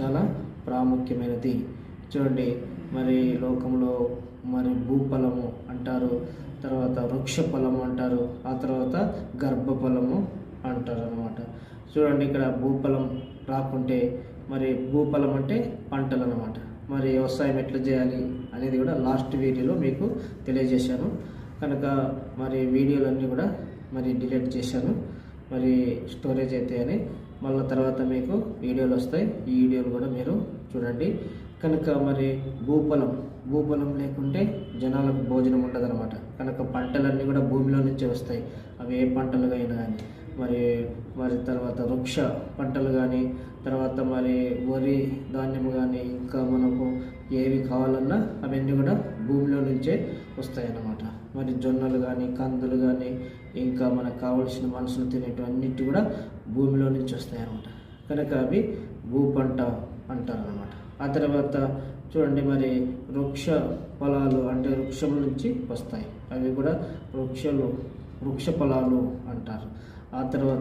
చాలా ప్రాముఖ్యమైనది. చూడండి మరి లోకంలో మరి భూఫలము అంటారు తర్వాత వృక్ష ఫలము అంటారు ఆ తర్వాత గర్భఫలము అంటారు అనమాట చూడండి ఇక్కడ భూఫలం రాకుంటే మరి భూఫలం అంటే పంటలు అనమాట మరి వ్యవసాయం ఎట్లా చేయాలి అనేది కూడా లాస్ట్ వీడియోలో మీకు తెలియజేశాను. కనుక మరి వీడియోలన్నీ కూడా మరి డిలీట్ చేశాను. మరి స్టోరేజ్ అయితే అని మళ్ళీ తర్వాత మీకు వీడియోలు వస్తాయి. ఈ వీడియోలు కూడా మీరు చూడండి. కనుక మరి భూపలం భూపలం లేకుంటే జనాలకు భోజనం ఉండదన్నమాట. కనుక పంటలన్నీ కూడా భూమిలో నుంచే వస్తాయి. అవి ఏ పంటలు అయినా కానీ మరి మరి తర్వాత వృక్ష పంటలు కానీ తర్వాత మరి వరి ధాన్యం కానీ ఇంకా మనకు ఏవి కావాలన్నా అవన్నీ కూడా భూమిలో నుంచే వస్తాయి అన్నమాట మరి జొన్నలు కానీ కందులు కానీ ఇంకా మనకు కావలసిన మనుషులు తినేటివన్నిటి కూడా భూమిలో నుంచి వస్తాయన్నమాట. కనుక అవి భూ పంట అంటారు అనమాట ఆ తర్వాత చూడండి మరి వృక్ష ఫలాలు అంటే వృక్షం నుంచి వస్తాయి. అవి కూడా వృక్షలు వృక్ష ఫలాలు అంటారు. ఆ తర్వాత